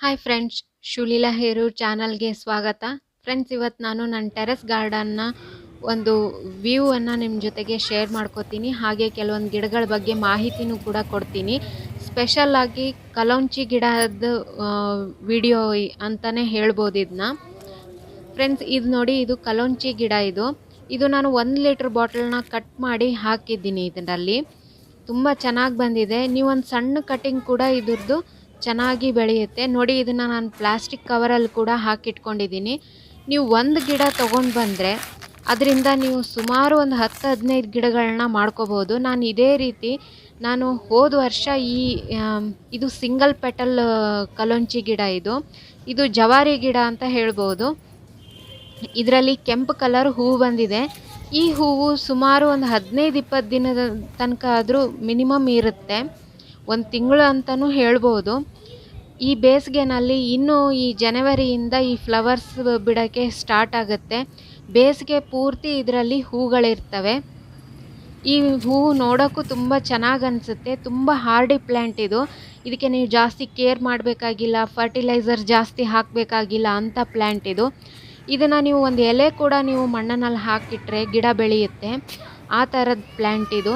Hi friends ಶುಲೀಲಾ ಹೇರು ಚಾನಲ್ಗೆ ಸ್ವಾಗತ. Friends ಇವತ್ತು ನಾನು ನನ್ನ ಟೆರೆಸ್ ಗಾರ್ಡನ್ನ ಒಂದು ವ್ಯೂವನ್ನು ನಿಮ್ಮ ಜೊತೆಗೆ ಶೇರ್ ಮಾಡ್ಕೋತೀನಿ. ಹಾಗೆ ಕೆಲವೊಂದು ಗಿಡಗಳ ಬಗ್ಗೆ ಮಾಹಿತಿನೂ ಕೂಡ ಕೊಡ್ತೀನಿ. ಸ್ಪೆಷಲ್ಲಾಗಿ ಕಲೌಂಚಿ ಗಿಡದ ವಿಡಿಯೋ ಅಂತಲೇ ಹೇಳ್ಬೋದು ಇದನ್ನ ಫ್ರೆಂಡ್ಸ್ ಇದು ನೋಡಿ ಇದು ಕಲೌಂಚಿ ಗಿಡ ಇದು. ಇದು ನಾನು ಒಂದು ಲೀಟ್ರ್ ಬಾಟಲ್ನ ಕಟ್ ಮಾಡಿ ಹಾಕಿದ್ದೀನಿ ಇದರಲ್ಲಿ. ತುಂಬ ಚೆನ್ನಾಗಿ ಬಂದಿದೆ. ನೀವು ಒಂದು ಸಣ್ಣ ಕಟಿಂಗ್ ಕೂಡ ಇದ್ರದ್ದು ಚೆನ್ನಾಗಿ ಬೆಳೆಯುತ್ತೆ. ನೋಡಿ, ಇದನ್ನು ನಾನು ಪ್ಲಾಸ್ಟಿಕ್ ಕವರಲ್ಲಿ ಕೂಡ ಹಾಕಿಟ್ಕೊಂಡಿದ್ದೀನಿ. ನೀವು ಒಂದು ಗಿಡ ತೊಗೊಂಡು ಬಂದರೆ ಅದರಿಂದ ನೀವು ಸುಮಾರು ಒಂದು ಹತ್ತು ಹದಿನೈದು ಗಿಡಗಳನ್ನ ಮಾಡ್ಕೋಬೋದು. ನಾನು ಇದೇ ರೀತಿ ನಾನು ಹೋದ ವರ್ಷ ಈ ಇದು ಸಿಂಗಲ್ ಪೆಟಲ್ ಕಲೊಂಚಿ ಗಿಡ ಇದು. ಇದು ಜವಾರಿ ಗಿಡ ಅಂತ ಹೇಳ್ಬೋದು. ಇದರಲ್ಲಿ ಕೆಂಪು ಕಲರ್ ಹೂವು ಬಂದಿದೆ. ಈ ಹೂವು ಸುಮಾರು ಒಂದು ಹದಿನೈದು ಇಪ್ಪತ್ತು ದಿನದ ತನಕ ಆದರೂ ಮಿನಿಮಮ್ ಇರುತ್ತೆ. ಒಂದು ತಿಂಗಳು ಅಂತಲೂ ಹೇಳ್ಬೋದು. ಈ ಬೇಸಿಗೆನಲ್ಲಿ ಇನ್ನೂ ಈ ಜನವರಿಯಿಂದ ಈ ಫ್ಲವರ್ಸ್ ಬಿಡೋಕ್ಕೆ ಸ್ಟಾರ್ಟ್ ಆಗುತ್ತೆ. ಬೇಸಿಗೆ ಪೂರ್ತಿ ಇದರಲ್ಲಿ ಹೂಗಳಿರ್ತವೆ. ಈ ಹೂವು ನೋಡೋಕ್ಕೂ ತುಂಬ ಚೆನ್ನಾಗಿ ಅನಿಸುತ್ತೆ. ತುಂಬ ಹಾರ್ಡಿ ಪ್ಲ್ಯಾಂಟ್ ಇದು. ಇದಕ್ಕೆ ನೀವು ಜಾಸ್ತಿ ಕೇರ್ ಮಾಡಬೇಕಾಗಿಲ್ಲ, ಫರ್ಟಿಲೈಸರ್ ಜಾಸ್ತಿ ಹಾಕಬೇಕಾಗಿಲ್ಲ ಅಂಥ ಪ್ಲ್ಯಾಂಟ್ ಇದು. ಇದನ್ನು ನೀವು ಒಂದು ಎಲೆ ಕೂಡ ನೀವು ಮಣ್ಣಿನಲ್ಲಿ ಹಾಕಿಟ್ರೆ ಗಿಡ ಬೆಳೆಯುತ್ತೆ. ಆ ಥರದ ಪ್ಲ್ಯಾಂಟ್ ಇದು.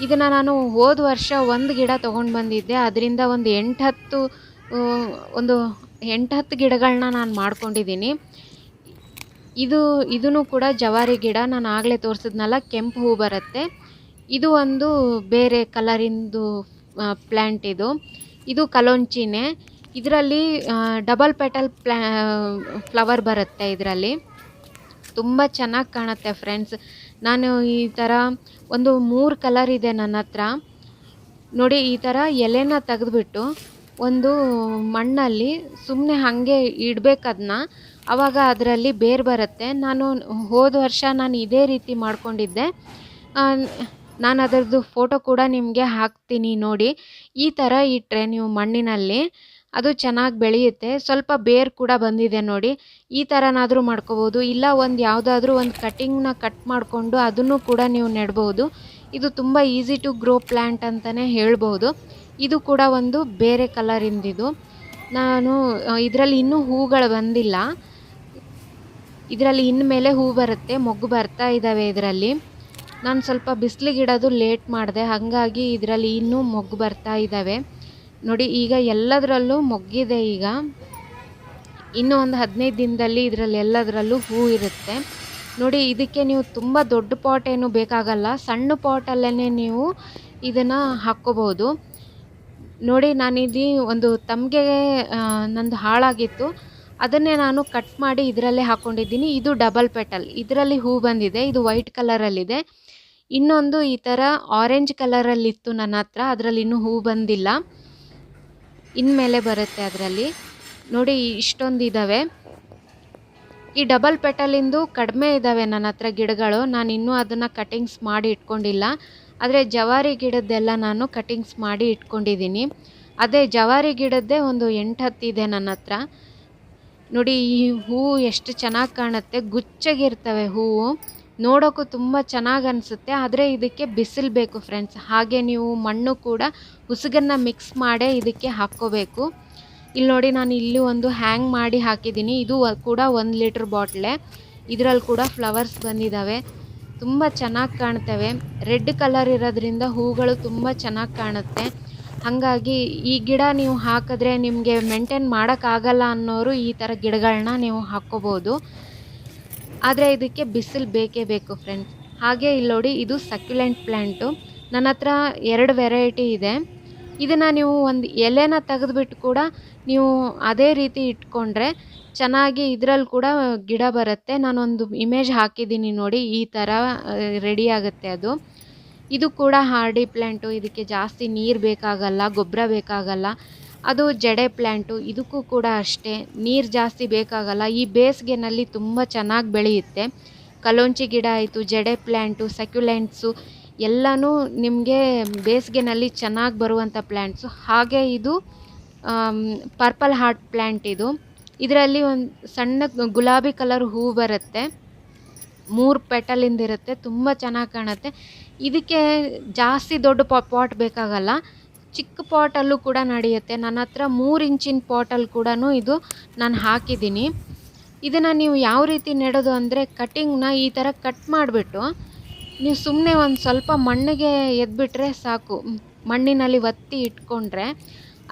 ಇದನ್ನು ನಾನು ಹೋದ ವರ್ಷ ಒಂದು ಗಿಡ ತೊಗೊಂಡು ಬಂದಿದ್ದೆ. ಅದರಿಂದ ಒಂದು ಎಂಟು ಹತ್ತು ಒಂದು ಎಂಟು ಹತ್ತು ಗಿಡಗಳನ್ನ ನಾನು ಮಾಡ್ಕೊಂಡಿದ್ದೀನಿ ಇದು ಇದೂ ಕೂಡ ಜವಾರಿ ಗಿಡ, ನಾನು ಆಗಲೇ ತೋರಿಸಿದ್ನಲ್ಲ, ಕೆಂಪು ಹೂ ಬರುತ್ತೆ. ಇದು ಒಂದು ಬೇರೆ ಕಲರಿಂದು ಪ್ಲ್ಯಾಂಟ್ ಇದು. ಇದು ಕಲೋಂಚಿನೇ. ಇದರಲ್ಲಿ ಡಬಲ್ ಪೆಟಲ್ ಪ್ಲ್ಯಾ ಫ್ಲವರ್ ಬರುತ್ತೆ ಇದರಲ್ಲಿ. ತುಂಬ ಚೆನ್ನಾಗಿ ಕಾಣುತ್ತೆ ಫ್ರೆಂಡ್ಸ್. ನಾನು ಈ ಥರ ಒಂದು ಮೂರು ಕಲರ್ ಇದೆ ನನ್ನ ನೋಡಿ, ಈ ಥರ ಎಲೆನ ತೆಗೆದ್ಬಿಟ್ಟು ಒಂದು ಮಣ್ಣಲ್ಲಿ ಸುಮ್ಮನೆ ಹಾಗೆ ಇಡಬೇಕದನ್ನ ಆವಾಗ ಅದರಲ್ಲಿ ಬೇರು ಬರುತ್ತೆ. ನಾನು ಹೋದ ವರ್ಷ ನಾನು ಇದೇ ರೀತಿ ಮಾಡಿಕೊಂಡಿದ್ದೆ. ನಾನು ಅದರದ್ದು ಫೋಟೋ ಕೂಡ ನಿಮಗೆ ಹಾಕ್ತೀನಿ ನೋಡಿ. ಈ ಥರ ಇಟ್ಟರೆ ನೀವು ಮಣ್ಣಿನಲ್ಲಿ ಅದು ಚೆನ್ನಾಗಿ ಬೆಳೆಯುತ್ತೆ. ಸ್ವಲ್ಪ ಬೇರು ಕೂಡ ಬಂದಿದೆ ನೋಡಿ. ಈ ಥರನಾದರೂ ಮಾಡ್ಕೋಬೋದು. ಇಲ್ಲ ಒಂದು ಯಾವುದಾದ್ರೂ ಒಂದು ಕಟಿಂಗ್ನ ಕಟ್ ಮಾಡಿಕೊಂಡು ಅದನ್ನು ಕೂಡ ನೀವು ನೆಡ್ಬೋದು. ಇದು ತುಂಬ ಈಸಿ ಟು ಗ್ರೋ ಪ್ಲ್ಯಾಂಟ್ ಅಂತಲೇ ಹೇಳ್ಬೋದು. ಇದು ಕೂಡ ಒಂದು ಬೇರೆ ಕಲರಿಂದಿದು ನಾನು ಇದರಲ್ಲಿ ಇನ್ನೂ ಹೂಗಳು ಬಂದಿಲ್ಲ. ಇದರಲ್ಲಿ ಇನ್ನು ಮೇಲೆ ಹೂ ಬರುತ್ತೆ, ಮೊಗ್ಗು ಬರ್ತಾ ಇದ್ದಾವೆ ಇದರಲ್ಲಿ. ನಾನು ಸ್ವಲ್ಪ ಬಿಸಿಲಿಗಿಡೋದು ಲೇಟ್ ಮಾಡಿದೆ, ಹಾಗಾಗಿ ಇದರಲ್ಲಿ ಇನ್ನೂ ಮೊಗ್ಗು ಬರ್ತಾ ಇದ್ದಾವೆ ನೋಡಿ, ಈಗ ಎಲ್ಲದರಲ್ಲೂ ಮೊಗ್ಗಿದೆ ಈಗ. ಇನ್ನೂ ಒಂದು ಹದಿನೈದು ದಿನದಲ್ಲಿ ಇದರಲ್ಲಿ ಎಲ್ಲದರಲ್ಲೂ ಹೂ ಇರುತ್ತೆ. ನೋಡಿ, ಇದಕ್ಕೆ ನೀವು ತುಂಬ ದೊಡ್ಡ ಪಾಟ್ ಏನು ಬೇಕಾಗಲ್ಲ. ಸಣ್ಣ ಪಾಟಲ್ಲೇ ನೀವು ಇದನ್ನು ಹಾಕ್ಕೋಬೋದು. ನೋಡಿ ನಾನಿಲ್ಲಿ ಒಂದು ತಮಗೆ ನಂದು ಹಾಳಾಗಿತ್ತು. ಅದನ್ನೇ ನಾನು ಕಟ್ ಮಾಡಿ ಇದರಲ್ಲೇ ಹಾಕ್ಕೊಂಡಿದ್ದೀನಿ ಇದು ಡಬಲ್ ಪೆಟಲ್ ಇದರಲ್ಲಿ ಹೂ ಬಂದಿದೆ. ಇದು ವೈಟ್ ಕಲರಲ್ಲಿದೆ ಇನ್ನೊಂದು ಈ ಥರ ಆರೆಂಜ್ ಕಲರಲ್ಲಿತ್ತು ನನ್ನ ಹತ್ರ. ಅದರಲ್ಲಿ ಇನ್ನೂ ಹೂ ಬಂದಿಲ್ಲ. ಇನ್ಮೇಲೆ ಬರುತ್ತೆ ಅದರಲ್ಲಿ. ನೋಡಿ, ಇಷ್ಟೊಂದು ಇದ್ದಾವೆ ಈ ಡಬಲ್ ಪೆಟಲಿಂದು ಕಡಿಮೆ ಇದ್ದಾವೆ ನನ್ನ ಹತ್ರ ಗಿಡಗಳು. ನಾನು ಇನ್ನೂ ಅದನ್ನು ಕಟಿಂಗ್ಸ್ ಮಾಡಿ ಇಟ್ಕೊಂಡಿಲ್ಲ. ಆದರೆ ಜವಾರಿ ಗಿಡದ್ದೆಲ್ಲ ನಾನು ಕಟಿಂಗ್ಸ್ ಮಾಡಿ ಇಟ್ಕೊಂಡಿದ್ದೀನಿ. ಅದೇ ಜವಾರಿ ಗಿಡದ್ದೇ ಒಂದು ಎಂಟು ಹತ್ತಿದೆ ನನ್ನ ಹತ್ರ. ನೋಡಿ, ಈ ಹೂವು ಎಷ್ಟು ಚೆನ್ನಾಗಿ ಕಾಣುತ್ತೆ. ಗುಚ್ಚಾಗಿರ್ತವೆ ಹೂವು. ನೋಡೋಕ್ಕೂ ತುಂಬ ಚೆನ್ನಾಗಿ ಅನಿಸುತ್ತೆ. ಆದರೆ ಇದಕ್ಕೆ ಬಿಸಿಲು ಬೇಕು ಫ್ರೆಂಡ್ಸ್ ಹಾಗೆ ನೀವು ಮಣ್ಣು ಕೂಡ ಉಸುಗನ್ನು ಮಿಕ್ಸ್ ಮಾಡೇ ಇದಕ್ಕೆ ಹಾಕ್ಕೋಬೇಕು. ಇಲ್ಲಿ ನೋಡಿ, ನಾನು ಇಲ್ಲಿ ಒಂದು ಹ್ಯಾಂಗ್ ಮಾಡಿ ಹಾಕಿದ್ದೀನಿ. ಇದು ಕೂಡ ಒಂದು ಲೀಟ್ರ್ ಬಾಟ್ಲೆ ಇದರಲ್ಲಿ ಕೂಡ ಫ್ಲವರ್ಸ್ ಬಂದಿದ್ದಾವೆ ತುಂಬ ಚೆನ್ನಾಗಿ ಕಾಣ್ತವೆ. ರೆಡ್ ಕಲರ್ ಇರೋದ್ರಿಂದ ಹೂಗಳು ತುಂಬ ಚೆನ್ನಾಗಿ ಕಾಣುತ್ತೆ. ಹಾಗಾಗಿ ಈ ಗಿಡ ನೀವು ಹಾಕಿದ್ರೆ ನಿಮಗೆ ಮೇಂಟೈನ್ ಮಾಡೋಕ್ಕಾಗಲ್ಲ ಅನ್ನೋರು ಈ ಥರ ಗಿಡಗಳನ್ನ ನೀವು ಹಾಕ್ಕೋಬೋದು ಆದರೆ ಇದಕ್ಕೆ ಬಿಸಿಲು ಬೇಕೇ ಬೇಕು ಫ್ರೆಂಡ್ಸ್ ಹಾಗೆ ಇಲ್ಲಿ ನೋಡಿ, ಇದು ಸಕ್ಯುಲೆಂಟ್ ಪ್ಲ್ಯಾಂಟು ನನ್ನ ಹತ್ರ ಎರಡು ವೆರೈಟಿ ಇದೆ. ಇದನ್ನು ನೀವು ಒಂದು ಎಲೆನ ತೆಗೆದ್ಬಿಟ್ಟು ಕೂಡ ನೀವು ಅದೇ ರೀತಿ ಇಟ್ಕೊಂಡ್ರೆ ಚೆನ್ನಾಗಿ ಇದರಲ್ಲಿ ಕೂಡ ಗಿಡ ಬರುತ್ತೆ. ನಾನೊಂದು ಇಮೇಜ್ ಹಾಕಿದ್ದೀನಿ ನೋಡಿ, ಈ ಥರ ರೆಡಿ ಆಗುತ್ತೆ ಅದು. ಇದು ಕೂಡ ಹಾರ್ಡಿ ಪ್ಲ್ಯಾಂಟು ಇದಕ್ಕೆ ಜಾಸ್ತಿ ನೀರು ಬೇಕಾಗಲ್ಲ, ಗೊಬ್ಬರ ಬೇಕಾಗಲ್ಲ. ಅದು ಜಡೆ ಪ್ಲ್ಯಾಂಟು ಇದಕ್ಕೂ ಕೂಡ ಅಷ್ಟೇ. ನೀರು ಜಾಸ್ತಿ ಬೇಕಾಗಲ್ಲ. ಈ ಬೇಸಿಗೆನಲ್ಲಿ ತುಂಬ ಚೆನ್ನಾಗಿ ಬೆಳೆಯುತ್ತೆ. ಕಲೋಂಚಿ ಗಿಡ ಆಯಿತು, ಜಡೆ ಪ್ಲ್ಯಾಂಟು ಸಕ್ಯುಲೆಂಟ್ಸು ಎಲ್ಲನೂ ನಿಮಗೆ ಬೇಸಿಗೆನಲ್ಲಿ ಚೆನ್ನಾಗಿ ಬರುವಂಥ ಪ್ಲ್ಯಾಂಟ್ಸು ಹಾಗೆ ಇದು ಪರ್ಪಲ್ ಹಾರ್ಟ್ ಪ್ಲ್ಯಾಂಟ್ ಇದು. ಇದರಲ್ಲಿ ಒಂದು ಸಣ್ಣ ಗುಲಾಬಿ ಕಲರ್ ಹೂ ಬರುತ್ತೆ. ಮೂರು ಪೆಟಲಿಂದ ಇರುತ್ತೆ, ತುಂಬ ಚೆನ್ನಾಗಿ ಕಾಣುತ್ತೆ. ಇದಕ್ಕೆ ಜಾಸ್ತಿ ದೊಡ್ಡ ಪಾಟ್ ಬೇಕಾಗಲ್ಲ. ಚಿಕ್ಕ ಪಾಟಲ್ಲೂ ಕೂಡ ನಡೆಯುತ್ತೆ. ನನ್ನ ಹತ್ರ ಮೂರು ಇಂಚಿನ ಪಾಟಲ್ಲಿ ಕೂಡ ಇದು ನಾನು ಹಾಕಿದ್ದೀನಿ. ಇದನ್ನು ನೀವು ಯಾವ ರೀತಿ ನೆಡೋದು ಅಂದರೆ ಕಟಿಂಗ್ನ ಈ ಥರ ಕಟ್ ಮಾಡಿಬಿಟ್ಟು ನೀವು ಸುಮ್ಮನೆ ಒಂದು ಸ್ವಲ್ಪ ಮಣ್ಣಿಗೆ ಎದ್ಬಿಟ್ರೆ ಸಾಕು. ಮಣ್ಣಿನಲ್ಲಿ ಒತ್ತಿ ಇಟ್ಕೊಂಡ್ರೆ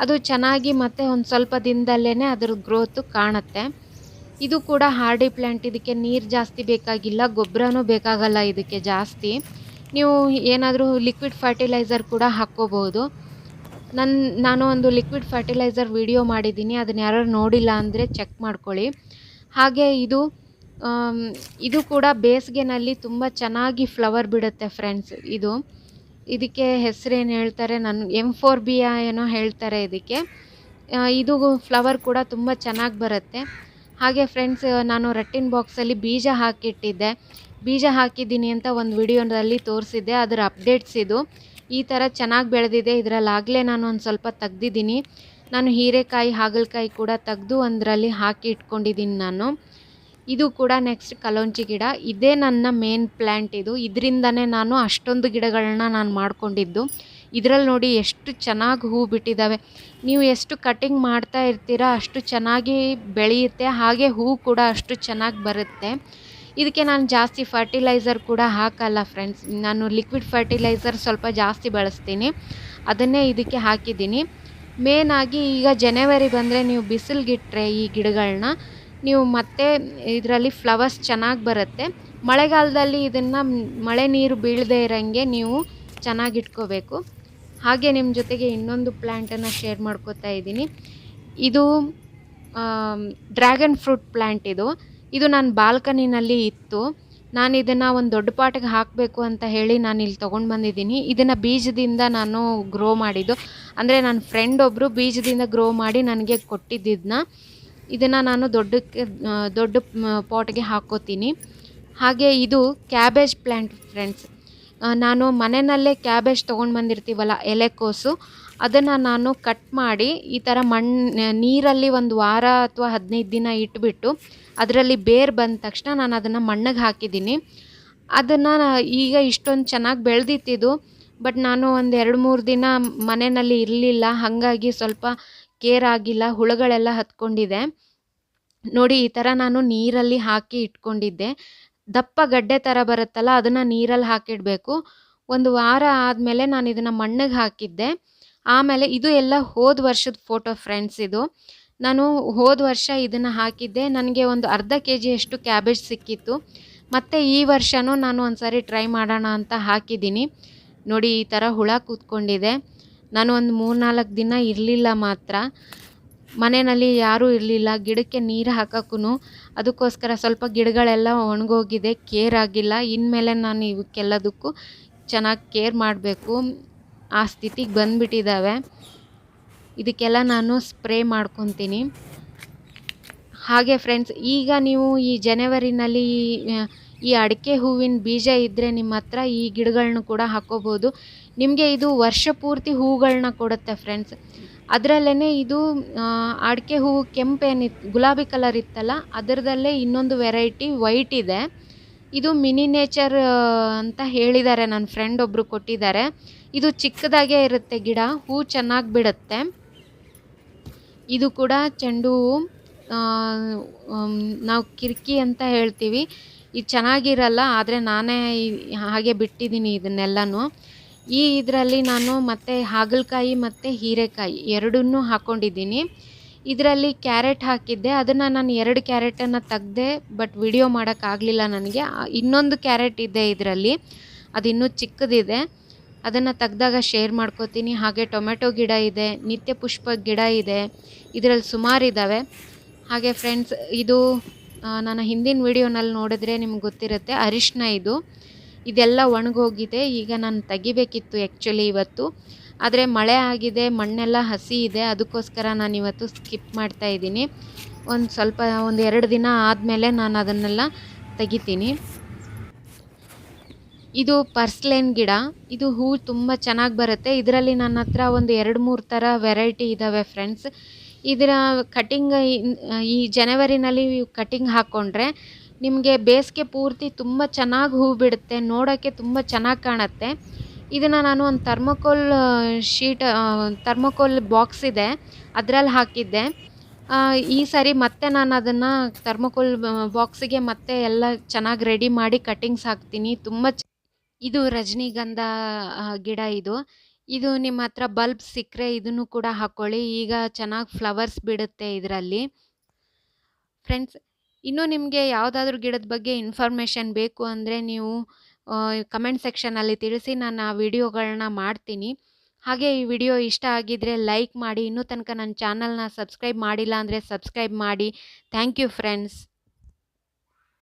ಅದು ಚೆನ್ನಾಗಿ ಮತ್ತೆ ಒಂದು ಸ್ವಲ್ಪ ದಿನದಲ್ಲೇ ಅದ್ರ ಗ್ರೋತು ಕಾಣುತ್ತೆ. ಇದು ಕೂಡ ಹಾರ್ಡಿ ಪ್ಲ್ಯಾಂಟ್ ಇದಕ್ಕೆ ನೀರು ಜಾಸ್ತಿ ಬೇಕಾಗಿಲ್ಲ ಗೊಬ್ಬರನೂ ಬೇಕಾಗಲ್ಲ ಇದಕ್ಕೆ ಜಾಸ್ತಿ. ನೀವು ಏನಾದರೂ ಲಿಕ್ವಿಡ್ ಫರ್ಟಿಲೈಸರ್ ಕೂಡ ಹಾಕ್ಕೋಬೋದು ನನ್ನ ನಾನು ಒಂದು ಲಿಕ್ವಿಡ್ ಫರ್ಟಿಲೈಸರ್ ವಿಡಿಯೋ ಮಾಡಿದ್ದೀನಿ, ಅದನ್ನ ಯಾರು ನೋಡಿಲ್ಲ ಅಂದರೆ ಚೆಕ್ ಮಾಡ್ಕೊಳ್ಳಿ. ಹಾಗೆ ಇದು ಇದು ಕೂಡ ಬೇಸಿಗೆನಲ್ಲಿ ತುಂಬ ಚೆನ್ನಾಗಿ ಫ್ಲವರ್ ಬಿಡುತ್ತೆ ಫ್ರೆಂಡ್ಸ್ ಇದು. ಇದಕ್ಕೆ ಹೆಸರೇನು ಹೇಳ್ತಾರೆ? ನನ್ನ ಎಂ ಫೋರ್ ಬಿಯ ಏನೋ ಹೇಳ್ತಾರೆ ಇದಕ್ಕೆ. ಇದು ಫ್ಲವರ್ ಕೂಡ ತುಂಬ ಚೆನ್ನಾಗಿ ಬರುತ್ತೆ. ಹಾಗೆ ಫ್ರೆಂಡ್ಸ್ ನಾನು ರಟ್ಟಿನ ಬಾಕ್ಸಲ್ಲಿ ಬೀಜ ಹಾಕಿಟ್ಟಿದ್ದೆ. ಬೀಜ ಹಾಕಿದ್ದೀನಿ ಅಂತ ಒಂದು ವಿಡಿಯೋದಲ್ಲಿ ತೋರಿಸಿದ್ದೆ, ಅದರ ಅಪ್ಡೇಟ್ಸ್ ಇದು. ಈ ಥರ ಚೆನ್ನಾಗಿ ಬೆಳೆದಿದೆ, ಇದರಲ್ಲಾಗಲೇ ನಾನು ಒಂದು ಸ್ವಲ್ಪ ತೆಗ್ದಿದ್ದೀನಿ. ನಾನು ಹೀರೆಕಾಯಿ, ಹಾಗಲಕಾಯಿ ಕೂಡ ತೆಗೆದು ಒಂದರಲ್ಲಿ ಹಾಕಿ ಇಟ್ಕೊಂಡಿದ್ದೀನಿ ನಾನು. ಇದು ಕೂಡ ನೆಕ್ಸ್ಟ್ ಕಲೋಂಚಿ ಗಿಡ. ಇದೇ ನನ್ನ ಮೇನ್ ಪ್ಲ್ಯಾಂಟ್ ಇದು. ಇದರಿಂದನೇ ನಾನು ಅಷ್ಟೊಂದು ಗಿಡಗಳನ್ನ ನಾನು ಮಾಡಿಕೊಂಡಿದ್ದು. ಇದರಲ್ಲಿ ನೋಡಿ ಎಷ್ಟು ಚೆನ್ನಾಗಿ ಹೂ ಬಿಟ್ಟಿದ್ದಾವೆ ನೀವು ಎಷ್ಟು ಕಟಿಂಗ್ ಮಾಡ್ತಾ ಇರ್ತೀರಾ ಅಷ್ಟು ಚೆನ್ನಾಗಿ ಬೆಳೆಯುತ್ತೆ. ಹಾಗೆ ಹೂ ಕೂಡ ಅಷ್ಟು ಚೆನ್ನಾಗಿ ಬರುತ್ತೆ. ಇದಕ್ಕೆ ನಾನು ಜಾಸ್ತಿ ಫರ್ಟಿಲೈಸರ್ ಕೂಡ ಹಾಕಲ್ಲ ಫ್ರೆಂಡ್ಸ್ ನಾನು ಲಿಕ್ವಿಡ್ ಫರ್ಟಿಲೈಸರ್ ಸ್ವಲ್ಪ ಜಾಸ್ತಿ ಬಳಸ್ತೀನಿ. ಅದನ್ನೇ ಇದಕ್ಕೆ ಹಾಕಿದ್ದೀನಿ. ಮೇನಾಗಿ ಈಗ ಜನವರಿ ಬಂದರೆ ನೀವು ಬಿಸಿಲಿಗಿಟ್ರೆ ಈ ಗಿಡಗಳನ್ನ ನೀವು ಮತ್ತೆ ಇದರಲ್ಲಿ ಫ್ಲವರ್ಸ್ ಚೆನ್ನಾಗಿ ಬರುತ್ತೆ. ಮಳೆಗಾಲದಲ್ಲಿ ಇದನ್ನು ಮಳೆ ನೀರು ಬೀಳದೇ ಇರೋಂಗೆ ನೀವು ಚೆನ್ನಾಗಿಟ್ಕೋಬೇಕು ಹಾಗೆ ನಿಮ್ಮ ಜೊತೆಗೆ ಇನ್ನೊಂದು ಪ್ಲ್ಯಾಂಟನ್ನು ಶೇರ್ ಮಾಡ್ಕೋತಾ ಇದ್ದೀನಿ. ಇದು ಡ್ರ್ಯಾಗನ್ ಫ್ರೂಟ್ ಪ್ಲ್ಯಾಂಟ್ ಇದು. ಇದು ನನ್ನ ಬಾಲ್ಕನಿನಲ್ಲಿ ಇತ್ತು. ನಾನು ಇದನ್ನು ಒಂದು ದೊಡ್ಡ ಪಾಟಿಗೆ ಹಾಕಬೇಕು ಅಂತ ಹೇಳಿ ನಾನು ಇಲ್ಲಿ ತೊಗೊಂಡು ಬಂದಿದ್ದೀನಿ. ಇದನ್ನು ಬೀಜದಿಂದ ನಾನು ಗ್ರೋ ಮಾಡಿದ್ದು. ಅಂದರೆ ನನ್ನ ಫ್ರೆಂಡ್ ಒಬ್ಬರು ಬೀಜದಿಂದ ಗ್ರೋ ಮಾಡಿ ನನಗೆ ಕೊಟ್ಟಿದ್ದನ್ನ ಇದನ್ನು ನಾನು ದೊಡ್ಡಕ್ಕೆ ದೊಡ್ಡ ಪಾಟ್ಗೆ ಹಾಕೋತೀನಿ. ಹಾಗೆ ಇದು ಕ್ಯಾಬೇಜ್ ಪ್ಲ್ಯಾಂಟ್ ಫ್ರೆಂಡ್ಸ್. ನಾನು ಮನೆಯಲ್ಲೇ ಕ್ಯಾಬೇಜ್ ತೊಗೊಂಡು ಬಂದಿರ್ತೀವಲ್ಲ ಎಲೆಕೋಸು ಅದನ್ನು ನಾನು ಕಟ್ ಮಾಡಿ ಈ ಥರ ಮಣ್ಣು ನೀರಲ್ಲಿ ಒಂದು ವಾರ ಅಥವಾ ಹದಿನೈದು ದಿನ ಇಟ್ಬಿಟ್ಟು ಅದರಲ್ಲಿ ಬೇರು ಬಂದ ತಕ್ಷಣ ನಾನು ಅದನ್ನು ಮಣ್ಣಿಗೆ ಹಾಕಿದ್ದೀನಿ. ಅದನ್ನು ಈಗ ಇಷ್ಟೊಂದು ಚೆನ್ನಾಗಿ ಬೆಳೆದಿತ್ತಿದ್ದು ಬಟ್ ನಾನು ಒಂದು ಎರಡು ಮೂರು ದಿನ ಮನೆಯಲ್ಲಿ ಇರಲಿಲ್ಲ, ಹಾಗಾಗಿ ಸ್ವಲ್ಪ ಕೇರ್ ಆಗಿಲ್ಲ, ಹುಳುಗಳೆಲ್ಲ ಹತ್ಕೊಂಡಿದೆ. ನೋಡಿ, ಈ ಥರ ನಾನು ನೀರಲ್ಲಿ ಹಾಕಿ ಇಟ್ಕೊಂಡಿದ್ದೆ. ದಪ್ಪ ಗಡ್ಡೆ ಥರ ಬರುತ್ತಲ್ಲ, ಅದನ್ನು ನೀರಲ್ಲಿ ಹಾಕಿಡಬೇಕು. ಒಂದು ವಾರ ಆದಮೇಲೆ ನಾನು ಇದನ್ನು ಮಣ್ಣಿಗೆ ಹಾಕಿದ್ದೆ. ಆಮೇಲೆ ಇದು ಎಲ್ಲ ಹೋದ ವರ್ಷದ ಫೋಟೋ ಫ್ರೆಂಡ್ಸ್ ಇದು. ನಾನು ಹೋದ ವರ್ಷ ಇದನ್ನು ಹಾಕಿದ್ದೆ. ನನಗೆ ಒಂದು ಅರ್ಧ ಕೆ ಜಿಯಷ್ಟು ಕ್ಯಾಬೇಜ್ ಸಿಕ್ಕಿತ್ತು. ಮತ್ತು ಈ ವರ್ಷವೂ ನಾನು ಒಂದು ಸಾರಿ ಟ್ರೈ ಮಾಡೋಣ ಅಂತ ಹಾಕಿದ್ದೀನಿ. ನೋಡಿ, ಈ ಥರ ಹುಳ ಕೂತ್ಕೊಂಡಿದೆ. ನಾನು ಒಂದು ಮೂರ್ನಾಲ್ಕು ದಿನ ಇರಲಿಲ್ಲ ಮಾತ್ರ. ಮನೆಯಲ್ಲಿ ಯಾರೂ ಇರಲಿಲ್ಲ. ಗಿಡಕ್ಕೆ ನೀರು ಹಾಕೋಕ್ಕೂ ಅದಕ್ಕೋಸ್ಕರ ಸ್ವಲ್ಪ ಗಿಡಗಳೆಲ್ಲ ಒಣಗೋಗಿದೆ. ಕೇರ್ ಆಗಿಲ್ಲ. ಇನ್ಮೇಲೆ ನಾನು ಇವಕ್ಕೆಲ್ಲದಕ್ಕೂ ಚೆನ್ನಾಗಿ ಕೇರ್ ಮಾಡಬೇಕು. ಆ ಸ್ಥಿತಿಗೆ ಬಂದುಬಿಟ್ಟಿದ್ದಾವೆ ಇದಕ್ಕೆಲ್ಲ ನಾನು ಸ್ಪ್ರೇ ಮಾಡ್ಕೊತೀನಿ. ಹಾಗೆ ಫ್ರೆಂಡ್ಸ್, ಈಗ ನೀವು ಈ ಜನವರಿನಲ್ಲಿ ಈ ಅಡಿಕೆ ಹೂವಿನ ಬೀಜ ಇದ್ದರೆ ನಿಮ್ಮ ಹತ್ರ ಈ ಗಿಡಗಳನ್ನು ಕೂಡ ಹಾಕ್ಕೋಬೋದು ನಿಮಗೆ ಇದು ವರ್ಷ ಪೂರ್ತಿ ಹೂಗಳನ್ನ ಕೊಡುತ್ತೆ ಫ್ರೆಂಡ್ಸ್ ಅದರಲ್ಲೇ ಇದು ಅಡಿಕೆ ಹೂವು ಕೆಂಪೇನಿತ್ತು ಗುಲಾಬಿ ಕಲರ್ ಇತ್ತಲ್ಲ, ಅದರದಲ್ಲೇ ಇನ್ನೊಂದು ವೆರೈಟಿ ವೈಟ್ ಇದೆ. ಇದು ಮಿನಿ ನೇಚರ್ ಅಂತ ಹೇಳಿದ್ದಾರೆ ನನ್ನ ಫ್ರೆಂಡ್ ಒಬ್ಬರು ಕೊಟ್ಟಿದ್ದಾರೆ. ಇದು ಚಿಕ್ಕದಾಗೇ ಇರುತ್ತೆ ಗಿಡ, ಹೂ ಚೆನ್ನಾಗಿ ಬಿಡುತ್ತೆ. ಇದು ಕೂಡ ಚೆಂಡು ಹೂವು ನಾವು ಕಿರ್ಕಿ ಅಂತ ಹೇಳ್ತೀವಿ. ಇದು ಚೆನ್ನಾಗಿರಲ್ಲ, ಆದರೆ ನಾನೇ ಹಾಗೆ ಬಿಟ್ಟಿದ್ದೀನಿ ಇದನ್ನೆಲ್ಲನೂ. ಈ ಇದರಲ್ಲಿ ನಾನು ಮತ್ತೆ ಹಾಗಲಕಾಯಿ ಮತ್ತು ಹೀರೆಕಾಯಿ ಎರಡನ್ನೂ ಹಾಕ್ಕೊಂಡಿದ್ದೀನಿ ಇದರಲ್ಲಿ ಕ್ಯಾರೆಟ್ ಹಾಕಿದ್ದೆ. ಅದನ್ನು ನಾನು ಎರಡು ಕ್ಯಾರೆಟನ್ನು ತೆಗ್ದೆ, ಬಟ್ ವಿಡಿಯೋ ಮಾಡೋಕ್ಕಾಗಲಿಲ್ಲ ನನಗೆ. ಇನ್ನೊಂದು ಕ್ಯಾರೆಟ್ ಇದೆ ಇದರಲ್ಲಿ. ಅದು ಇನ್ನೂ ಚಿಕ್ಕದಿದೆ. ಅದನ್ನು ತೆಗ್ದಾಗ ಶೇರ್ ಮಾಡ್ಕೋತೀನಿ. ಹಾಗೆ ಟೊಮೆಟೊ ಗಿಡ ಇದೆ, ನಿತ್ಯ ಪುಷ್ಪ ಗಿಡ ಇದೆ. ಇದರಲ್ಲಿ ಸುಮಾರು ಇದ್ದಾವೆ ಹಾಗೆ ಫ್ರೆಂಡ್ಸ್, ಇದು ನಾನು ಹಿಂದಿನ ವಿಡಿಯೋನಲ್ಲಿ ನೋಡಿದ್ರೆ ನಿಮ್ಗೆ ಗೊತ್ತಿರುತ್ತೆ. ಅರಿಶಿನ ಇದು. ಇದೆಲ್ಲ ಒಣಗೋಗಿದೆ. ಈಗ ನಾನು ತೆಗಿಬೇಕಿತ್ತು ಆ್ಯಕ್ಚುಲಿ ಇವತ್ತು. ಆದರೆ ಮಳೆ ಆಗಿದೆ, ಮಣ್ಣೆಲ್ಲ ಹಸಿ ಇದೆ. ಅದಕ್ಕೋಸ್ಕರ ನಾನು ಇವತ್ತು ಸ್ಕಿಪ್ ಮಾಡ್ತಾ ಇದ್ದೀನಿ. ಒಂದು ಸ್ವಲ್ಪ, ಒಂದು ಎರಡು ದಿನ ಆದಮೇಲೆ ನಾನು ಅದನ್ನೆಲ್ಲ ತೆಗಿತೀನಿ. ಇದು ಪರ್ಸ್ಲೇನ್ ಗಿಡ. ಇದು ಹೂ ತುಂಬ ಚೆನ್ನಾಗಿ ಬರುತ್ತೆ. ಇದರಲ್ಲಿ ನನ್ನ ಹತ್ರ ಒಂದು ಎರಡು ಮೂರು ಥರ ವೆರೈಟಿ ಇದ್ದಾವೆ ಫ್ರೆಂಡ್ಸ್ ಇದರ ಕಟಿಂಗ್ ಈ ಜನವರಿನಲ್ಲಿ ಕಟಿಂಗ್ ಹಾಕ್ಕೊಂಡ್ರೆ ನಿಮಗೆ ಬೇಸಿಗೆ ಪೂರ್ತಿ ತುಂಬ ಚೆನ್ನಾಗಿ ಹೂ ಬಿಡುತ್ತೆ ನೋಡೋಕ್ಕೆ ತುಂಬ ಚೆನ್ನಾಗಿ ಕಾಣುತ್ತೆ. ಇದನ್ನು ನಾನು ಒಂದು ಥರ್ಮೋಕೋಲ್ ಶೀಟ್ ಥರ್ಮೋಕೋಲ್ ಬಾಕ್ಸ್ ಇದೆ, ಅದರಲ್ಲಿ ಹಾಕಿದ್ದೆ. ಈ ಸಾರಿ ಮತ್ತೆ ನಾನು ಅದನ್ನು ಥರ್ಮೋಕೋಲ್ ಬಾಕ್ಸಿಗೆ ಮತ್ತೆ ಎಲ್ಲ ಚೆನ್ನಾಗಿ ರೆಡಿ ಮಾಡಿ ಕಟ್ಟಿಂಗ್ಸ್ ಹಾಕ್ತೀನಿ. ತುಂಬ ಇದು ರಜನಿಗಂಧ ಗಿಡ ಇದು. ಇದು ನಿಮ್ಮ ಹತ್ರ ಬಲ್ಬ್ ಸಿಕ್ಕರೆ ಇದನ್ನು ಕೂಡ ಹಾಕ್ಕೊಳ್ಳಿ ಈಗ ಚೆನ್ನಾಗಿ ಫ್ಲವರ್ಸ್ ಬಿಡುತ್ತೆ ಇದರಲ್ಲಿ. ಫ್ರೆಂಡ್ಸ್ ಇನ್ನೂ ನಿಮಗೆ ಯಾವುದಾದ್ರೂ ಗಿಡದ ಬಗ್ಗೆ ಇನ್ಫಾರ್ಮೇಷನ್ ಬೇಕು ಅಂದರೆ ನೀವು ಕಮೆಂಟ್ ಸೆಕ್ಷನಲ್ಲಿ ತಿಳಿಸಿ ನಾನು ಆ ವಿಡಿಯೋಗಳನ್ನ ಮಾಡ್ತೀನಿ. ಹಾಗೆ ಈ ವಿಡಿಯೋ ಇಷ್ಟ ಆಗಿದ್ದರೆ ಲೈಕ್ ಮಾಡಿ, ಇನ್ನೂ ತನಕ ನನ್ನ ಚಾನಲ್ನ ಸಬ್ಸ್ಕ್ರೈಬ್ ಮಾಡಿಲ್ಲ ಅಂದರೆ ಸಬ್ಸ್ಕ್ರೈಬ್ ಮಾಡಿ. Thank you friends